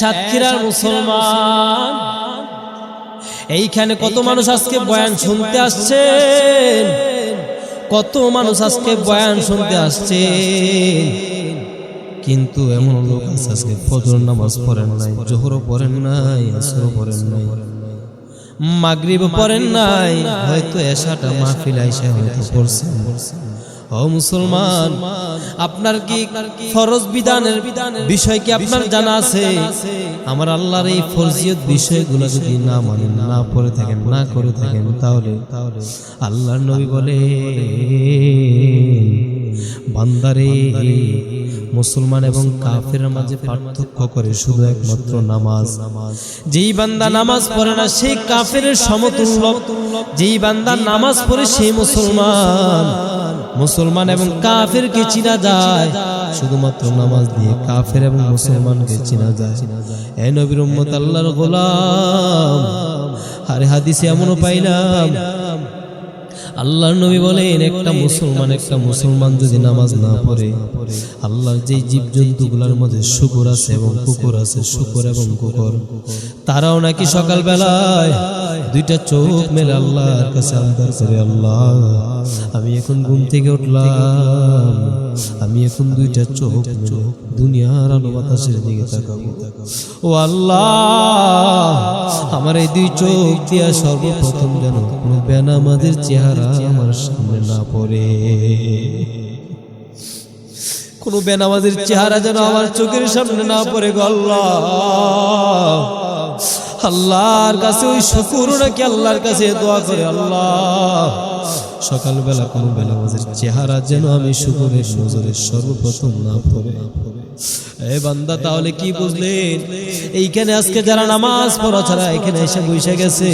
সাতক্ষীরার মুসলমান এইখানে কত মানুষ আজকে বয়ান শুনতে আসছে? কত মানুষ আজকে বয়ান শুনতে আসছে? কিন্তু এমন লোক আছে আজকে ফজর নামাজ পড়েন নাই জোহরও পড়েন নাই আসরও পড়েন নাই। মাগরিব পড়েন নাই। হয়তো এসাটা মাহফিল আইসা হয়তো পড়ছেন। ও মুসলমান আপনার কি ফরজ বিধানের বিষয় কি আপনার জানা আছে? আমার আল্লাহর এই ফরজিয়ত বিষয়গুলো যদি না মানেন না পড়ে থাকেন না করে থাকেন তাহলে তাহলে আল্লাহর নবী বলে বান্দারে মুসলমান এবং কাফের মাঝে পার্থক্য করে শুধু একমাত্র নামাজ। যেই বান্দা নামাজ পড়ে না সেই কাফের সমতুল্য যেই বান্দা নামাজ পড়ে সেই মুসলমান। মুসলমান এবং কাফের কাফেরকে চিনা যায়। শুধুমাত্র নামাজ দিয়ে কাফের এবং মুসলমানকে চিনা যায়। এ নবীর উম্মত আল্লাহর গোলাম। আরে হাদিসে এমনও পাইলাম আল্লাহর নবী বলেন, একটা মুসলমান একটা মুসলমান যদি নামাজ না পড়ে, আল্লাহর যে জীবজন্তু গুলার মধ্যে শুকুর আছে এবং কুকুর আছে, শুকুর এবং কুকুর, তারাও নাকি সকাল বেলায় দুইটা চোখ মেলে আল্লাহর কাছে আবদার করে, আল্লাহ, আমি এখন ঘুম থেকে উঠলাম, আমি এখন দুইটা চোখ মেলে দুনিয়ার আলো বাতাসের দিকে তাকাবো। ও আল্লাহ, আমার এই দুই চোখ দিয়া সর্বপ্রথম যেন কোনো বেনামাদের চেহারা আমার সামনে না পড়ে। কোনো বেনামাজের চেহারা যেন আমার চোখের সামনে না পড়ে গল্লা আল্লাহ। আল্লাহর কাছে ওই শুকুর নাকি আল্লাহর কাছে দোয়া করে আল্লাহ। সকালবেলা কোনো বেনামাজের চেহারা যেন আমি শুকুরের নজরে সর্বপ্রথম না পড়ে। বান্দা, তাহলে কি বুঝলেন? এইখানে আজকে যারা নামাজ পড়া ছাড়া এখানে এসে বসে গেছে,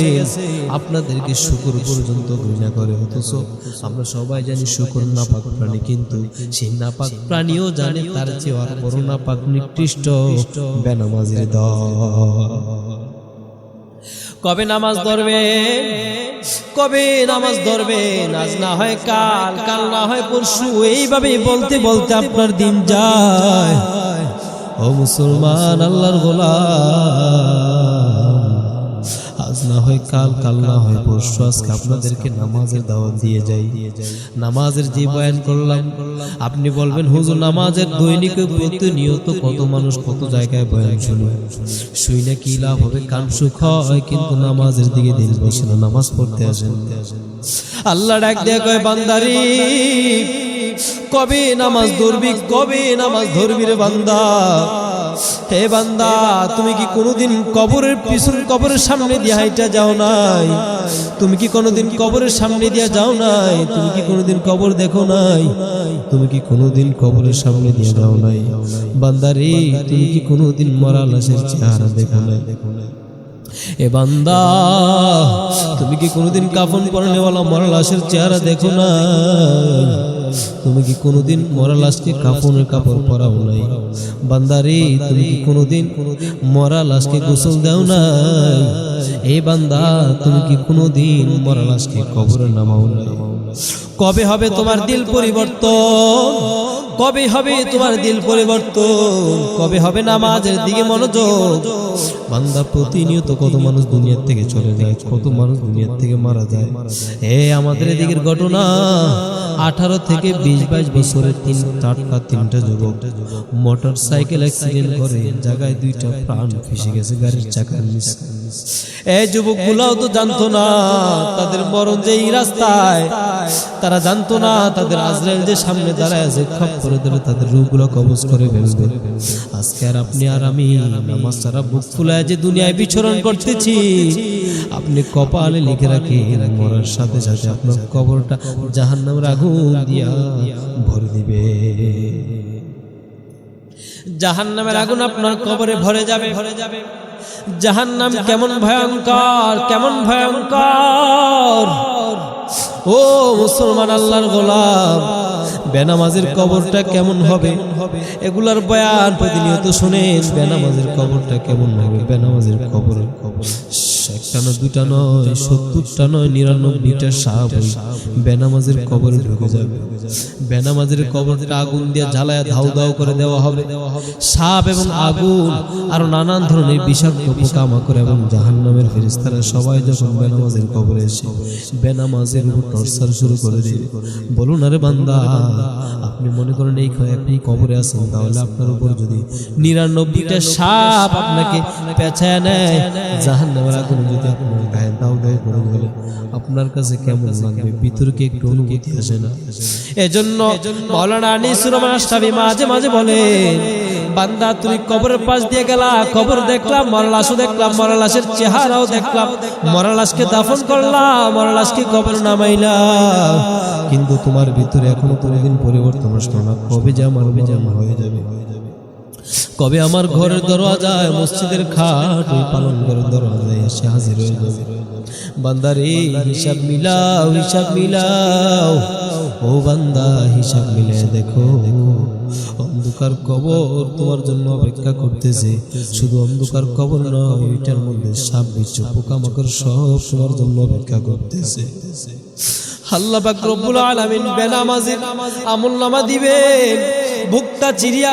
আপনাদেরকে শুকুর পর্যন্ত ঘৃণা করে, অথচ আমরা সবাই জানি শুকুর নাপাক প্রাণী, কিন্তু সেই নাপাক প্রাণীও জানে তার চেয়ে আর নাপাক নিকৃষ্ট বেনামাজির দল। কবে নামাজ ধরবে? কবে নামাজ ধরবে? আজ না হয় কাল কাল না হয় পরশু। এইভাবে বলতে বলতে আপনার দিন যায়। ও মুসলমান, আল্লাহর আজ না হয় কাল কাল না হয় পরশু আজকে আপনাদেরকে নামাজের দাওয়াত দিয়ে যাই। নামাজের যে বয়ান করলাম, আপনি বলবেন, হুজুর, নামাজের দৈনিক প্রতিনিয়ত কত মানুষ কত জায়গায় বয়ান শুনে? শুই না কি লাভ হবে? কান সুখ হয়, কিন্তু নামাজের দিকে দিন বসে না, নামাজ পড়তে আসেন আল্লাহ ডাক দিয়ে কয়, বান্দারি, কবে নামাজ ধরবি, কবে নামাজ ধরবি রে বান্দা? হে বান্দা, তুমি কি কোনোদিন কবরের পিছন কবরের সামনে দিয়ে হাইটা যাও নাই? তুমি কি কোনোদিন কবরের সামনে দিয়ে যাও নাই? তুমি কি কোনোদিন কবর দেখো নাই? তুমি কি কোনোদিন কবরের সামনে দিয়ে যাও নাই? বান্দারে তুমি কি কোনোদিন মরা লাশের চেহারা দেখো নাই? দেখো নাই এ বান্দা, তুমি কি কোনোদিন কাফন পরনেওয়ালা মরা লাশের চেহারা দেখো না তুমি কি কোনোদিন মরা লাশকে কাপড়ের কাপড় পরাও নাই? বান্দারে, তুমি কি কোনোদিন মরা লাশকে গোসল দাও নাই? এ বান্দা, তুমি কি কোনোদিন মরা লাশকে কবরে নামাও নাই? কবে হবে তোমার দিল পরিবর্তন? কবে হবে তোমার দিল পরিবর্তন? কবে হবে নামাজের দিকে মনোযোগ? বান্দা প্রতিনিয়ত কত মানুষ দুনিয়ার থেকে চলে যায় কত মানুষ দুনিয়ার থেকে মারা যায়। এ আমাদের এদিকের ঘটনা। আঠারো থেকে বিশ বাইশ বছরের তিন চারটা তিনটা যুবক মোটর সাইকেল অ্যাক্সিডেন্ট করে জায়গায় দুইটা প্রাণ ফেসে গেছে গাড়ির চাকার এই যুবক গুলাও তো জানতো না তাদের মরণ যে এই রাস্তায়। তারা জানতো না তাদের আজরাইল যে সামনে দাঁড়ায় আছে খপ করে দিলে তাদের রূপগুলো কবজ করে ফেলবে। আজকে আর আপনি আর আমি নামাজ ছাড়া বুক ফুলায় যে দুনিয়ায় বিচরণ করতেছি, আপনি কপালে লিখে রাখি, মরার সাথে সাথে আপনার কবরটা জাহান্নামের আগুন দিয়া ভরে দিবে। জাহান্নামের আগুন আপনার কবরে ভরে যাবে। ভরে যাবে জাহান্নাম কেমন ভয়ঙ্কর কেমন ভয়ঙ্কর। ও মুসলমান আল্লাহর গোলাম, বেনামাজের কবরটা কেমন হবে? এগুলার বয়ান প্রতিনিয়ত শুনেন, বেনামাজের কবরটা কেমন হবে? বেনামাজের কবরের কবর। একটা নয় দুটা নয়, সত্তরটা নয়, নিরানব্বইটা সাপ বেনামাজের ঢুকে যাবে। আগুন দিয়ে জ্বালায় করে দেওয়া হবে। সাপ এবং আগুন আরও নানান ধরনের পোকামাকড় এবং জাহান্নামের ফেরেস্তারা সবাই যখন বেনামাজের কবরে এসে বেনামাজের উপর টর্চার শুরু করে বলুন, আরে বান্দা, আপনি মনে করেন এই আপনি কবরে আছেন, তাহলে আপনার উপর যদি নিরানব্বইটা সাপ আপনাকে পেঁচায় নেয় জাহান নামের আগুনে যদি আপনার করে ধরে আপনার কাছে কেমন লাগবে একটু অনুভূতি আসে না এজন্য মৌলানা মাঝে মাঝে বলে, বান্দা, তুমি কবরের পাশ দিয়ে গেলা, কবর দেখলাম মরা লাশও দেখলাম মরা লাশের চেহারাও দেখলাম মরা লাশকে দাফন করলাম মরা লাশকে কবর নামাইলাম কিন্তু তোমার ভিতরে এখনও কোনোদিন পরিবর্তন আসলো না। কবে যে আমার অভিযান হয়ে যাবে? কবে আমার ঘরের দরওয়াজায় মসজিদের খাট ওই পালন ঘরের দরওয়াজায় এসে হাজির হয়ে যাবে বান্দারে, হিসাব মিলাও হিসাব মিলাও। ও বান্দা, হিসাব মিলে দেখো। অন্ধকার কবর তোমার জন্য অপেক্ষা করতেছে। শুধু অন্ধকার কবর নয়, ওইটার মধ্যে সাপ, বিচ্ছু, পোকামাকড় সব তোমার জন্য অপেক্ষা করতেছে। আল্লাহ পাক রব্বুল আলামিন বেনামাজির আমল নামা দিবেন। বুকটা চিরিয়া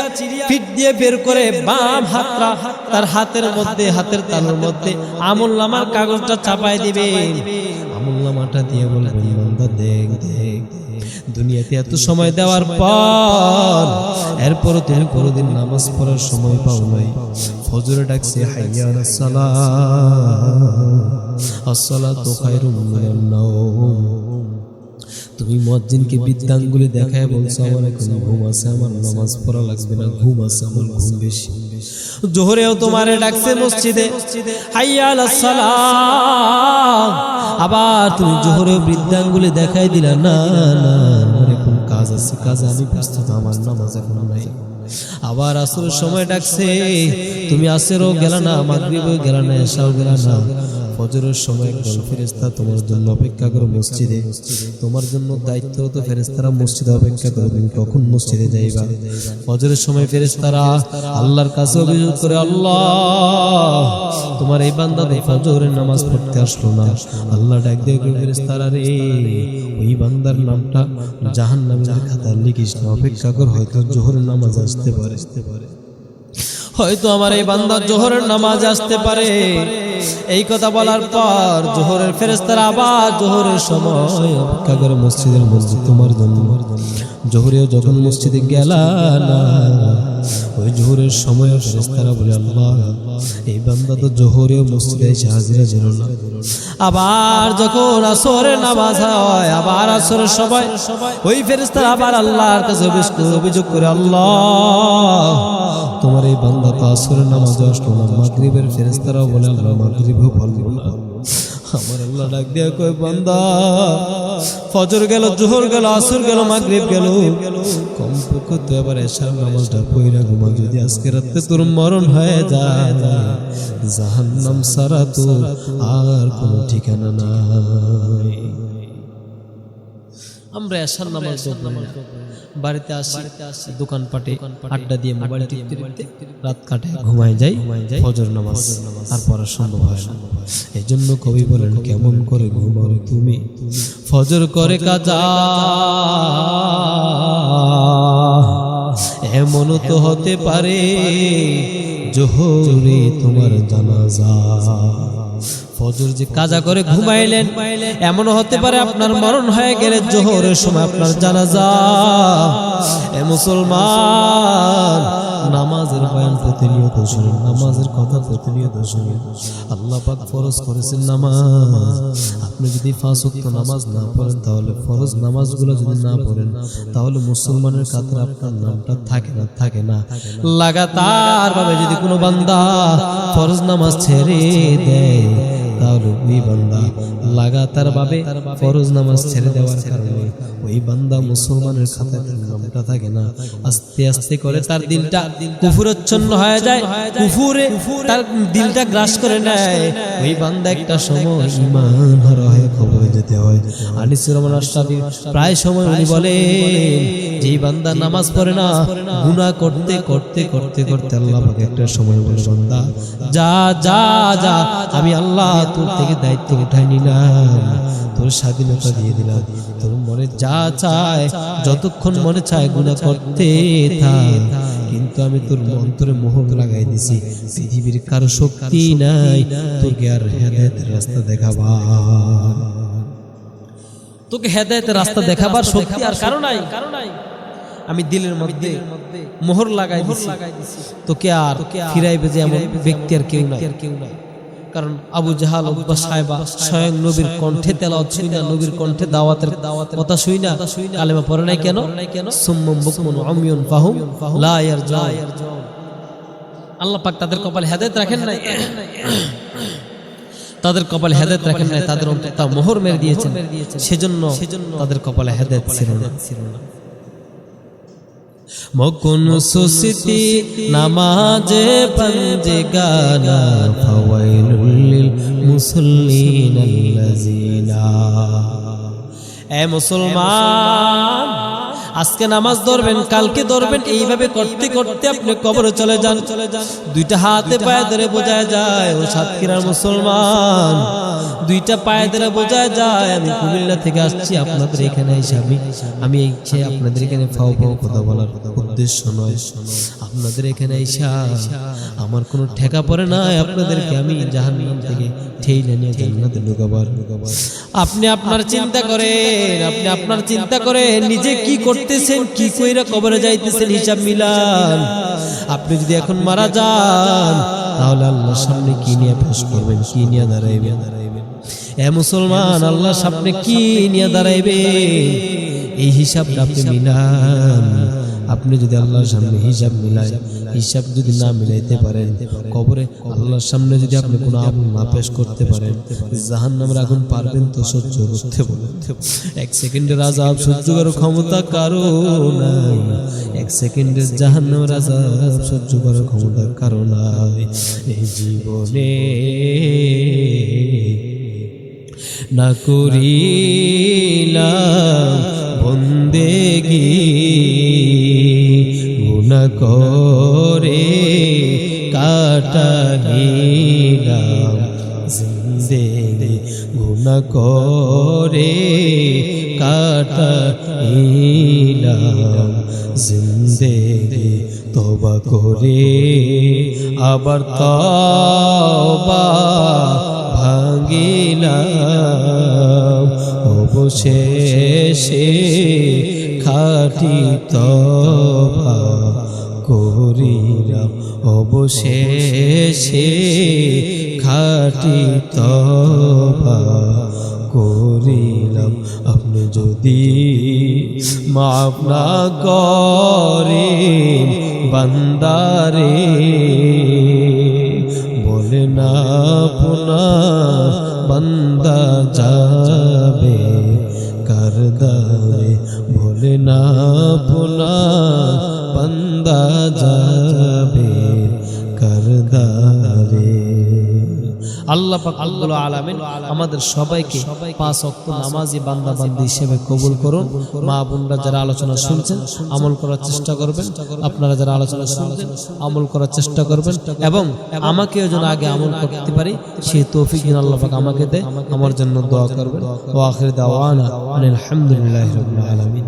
ফিট দিয়ে বের করে বাম হাতটা তার হাতের মধ্যে, হাতের তালুর মধ্যে। আমল নামার কাগজটা চাপাই দিবে। আমল নামাটা দিয়ে দুনিয়াতে এত সময় দেওয়ার পর এরপর তুমি কোনোদিন নামাজ পড়ার সময় পাও নাই। ফজরে ডাকছে, হাইয়া সালাহ আসসালাতু খায়রুম মিনান নাওম। তুমি মজ্জিনকে বিদ্যাঙ্গুলি দেখায় বলছো, আমার এখন ঘুম আছে, আমার নামাজ পড়া লাগবে না, ঘুম আছে, আমার ঘুম বেশি। জোহরেও তোমারে ডাকছে মসজিদে আবার তুমি জোহরেও বৃদ্ধাঙ্গুলি দেখাই দিলা, না আমার এখন কাজ আছে, কাজ আমি ব্যস্ত, আমার নামাজ এখন নাই। আবার আসরের সময় ডাকছে, তুমি আসেরও গেলা না, মাগরিবও গেলা না এসাও গেলা না। ফজরের সময় একদল ফেরেস্তা তোমার জন্য অপেক্ষা করো মসজিদে। তোমার জন্য দায়িত্ব তো ফেরেস্তারা মসজিদে অপেক্ষা করে তুমি কখন মসজিদে যাইবা? ফজরের সময় ফেরেস্তারা আল্লাহর কাছে অভিযোগ করে, আল্লাহ, তোমার এই বান্দা ফজরের নামাজ পড়তে আসলো না। আল্লাহ ডাক দিয়ে ফেরেস্তারা রে, ওই বান্দার নামটা জাহান নামের খাতায় লিখিস না। অপেক্ষা কর, হয়তো জোহরের নামাজ আসতে পারে। হয়তো আমার এই বান্দা জোহরের নামাজ আসতে পারে। এই কথা বলার পর জোহরের ফেরেস্তারা আবার জোহরের সময় অপেক্ষা করে মসজিদের মসজিদ তোমার জন্য। জোহরেও যখন মসজিদে গেলা না ওই জোহরের সময় ফেরেস্তারা বলে, আল্লাহ, এই বান্দা তো জোহরেও মসজিদে এসে হাজিরা ছিল না। আবার যখন আসরের নামাজ হয়, আবার আসরের সবাই ওই ফেরেস্তারা আবার আল্লাহর কাছে অভিযোগ করে, আল্লাহ তোমার এই বান্দা তো আসরের নামাজ আসলো না, মাগরিবের ফেরেস্তারাও বলে, আল্লাহ মাগরিবও পারল না। আমার আল্লাহ ডাক দিয়া কয়, বান্দা, ফজর গেল, জোহর গেল, আসর গেল, মাগরিব গেল। কমপক্ষে তো এবার এসার নামাজটা পইরা ঘুমা যদি আজকে রাতে তোর মরণ হয়ে যায়, জাহান্নাম সারা তো আর কোনো ঠিকানা নাই। আমরা এসার নামাজ। বাড়িতে আসি দোকানপাটে আড্ডা দিয়ে মোবাইল টিপতে রাত কাটে ঘুমায় যাই ফজর নামাজ। আর পড়া সম্ভব হয় না। এই জন্য কবি বলেন কেমন করে ঘুমাও তুমি? ফজর করে কাজা। এমনও তো হতে পারে জোহরে তোমার জানাজা। ফজর যে কাজা করে ঘুমাইলেন এমন হতে পারে আপনার মরণ হয়ে গেলে জোহরের সময় আপনার জানাজা। এ মুসলমান নামাজের বয়ান প্রতিনিয়ত শুনুন, নামাজের কথা প্রতিনিয়ত শুনুন। আল্লাহ পাক ফরজ করেছেন নামাজ। আপনি যদি পাঁচ ওয়াক্ত নামাজ না পড়েন, তাহলে ফরজ নামাজগুলো যদি না পড়েন, তাহলে মুসলমানের কাতারে আপনার নামটা থাকে না থাকে না। লাগাতার ভাবে যদি কোনো বান্দা ফরজ নামাজ ছেড়ে দেয় ওই বান্দা। ফরজ নামাজ ছেড়ে দেওয়ার কারণে ওই বান্দা মুসলমানের খাতায় নামটা থাকে না। আস্তে আস্তে করে তার দিলটা কুফুরচ্ছন্ন হয়ে যায়। কুফুরে তার দিলটা গ্রাস করে নেয়। ওই বান্দা একটা সময় ইমান খবরে যেতে হয়। রহমান আশরাফি প্রায় সময় উনি বলে যে বান্দা নামাজ পড়ে না, গুনাহ করতে করতে করতে করতে আল্লাহ একটা সময় বলে, বান্দা, যা যা যা, আমি আল্লাহ তোর থেকে দায়িত্ব উঠাই নিলাম। তোর স্বাধীনতা দিয়ে দিলাম। তোর মনে যা চায়, যতক্ষণ মনে চায় গুণা করতে থাক। কিন্তু আমি তোর মোহর লাগাই দিছি। পৃথিবীর কারও শক্তি নাই, তোকে আর হেদায়তের রাস্তা দেখাবার। তোকে হেদায়তের রাস্তা দেখাবার শক্তি আর কারও নাই। আমি দিলের মধ্যে মোহর লাগাই দিছি। তোকে আর ফিরাইবে যে এমন ব্যক্তি আর কেউ নাই কেউ নাই। কারণ আবু জাহাল সাহেবা স্বয়ং নবীর কণ্ঠে তেলাওয়াত শুই না নবীর কণ্ঠে দাওয়াতের দাওয়াতের কথা শুই না কালেমা পড়ে নাই কেন? সুম্মম বুকমুন উমিয়ুন ফাহুম লা ইয়ারজুন আল্লাহ পাক তাদের কপালে হেদায়েত রাখেন নাই? তাদের কপালে হেদায়েত রাখেন নাই তাদের অন্তর তা মোহর মেরে দিয়েছেন। সেজন্য তাদের কপালে হেদায়েত ছিল না। মকুন সুসিতি নামাজে পঞ্জে গানা ফাওয়াইলুল লিল মুসল্লিন আল্লাযিনা এ মুসলমান আজকে নামাজ ধরবেন, কালকে ধরবেন, এইভাবে করতে করতে আপনি কবরে চলে যান। চলে যান দুইটা হাতে পায়ে ধরে বোঝায় যায়, ও সাতক্ষীরার মুসলমান। দুইটা পায়ে ধরে বোঝায় যায়, আমি কুমিল্লা থেকে আসছি, আপনাদের এখানে এসে আমি আমি এসে আপনাদের এখানে ফাও ফাও কথা বলার উদ্দেশ্য নয়। আপনাদের এখানে এসে আমার কোনো ঠেকা পড়ে না আপনাদেরকে আমি জাহান্নাম থেকে ঠেইলে নিয়ে জান্নাতে ঢুকাবার আপনি আপনার চিন্তা করেন, আপনি আপনার চিন্তা করেন, নিজে কি করতেছেন, কি কইরা কবরে যাইতেছেন হিসাব মিলান। আপনি যদি এখন মারা যান, তাহলে আল্লাহ সামনে কি নিয়ে পেশ করবেন, কি নিয়ে দাঁড়াইবেন? এ মুসলমান আল্লাহ সামনে কি নিয়ে দাঁড়াইবে? এই হিসাবটা আপনি মিলান। আপনি যদি আল্লাহর সামনে হিসাব মিলায়, হিসাব যদি না মিলাইতে পারেন, কবরে আল্লাহর সামনে যদি আপনি কোনো আমল না পেশ করতে পারেন জাহান নামের আগুন পারবেন তো সহ্য করতে এক সেকেন্ডের আজাব সহ্য করার ক্ষমতা কারও নাই। এক সেকেন্ডের জাহান নামের আজাব সহ্য করার ক্ষমতা কারও নাই। এই জীবনে না করিলাম বন্দেগি। করে কাটানিলাম জিন্দেগি গুণা করে কাটানিলাম জিন্দেগি তবা করে আবার তবা ভাঙিলাম। অবশেষে খাটি তবা অবশেষে খাটি তবা করিলাম। আপনি যদি মাফ না করেন, বান্দারে, বলে না পুনা বান্দা যাবে কারদারে, বলে না পুনা বান্দা যাবে। আল্লাহ আল্লাহ আলামিন আমাদের সবাইকে পাঁচ ওয়াক্ত নামাজি বান্দা বান্দি হিসেবে কবুল করুন। মা বোনরা যারা আলোচনা শুনছেন, আমল করার চেষ্টা করবেন। আপনারা যারা আলোচনা শুনছেন, আমল করার চেষ্টা করবেন এবং আমাকেও যেন আগে আমল করতে পারি, সেই তৌফিক যেন আল্লাহ পাক আমাকে দেয়। আমার জন্য দোয়া করবেন। ওয়া আখির দাওয়ানা আলহামদুলিল্লাহি আলামিন।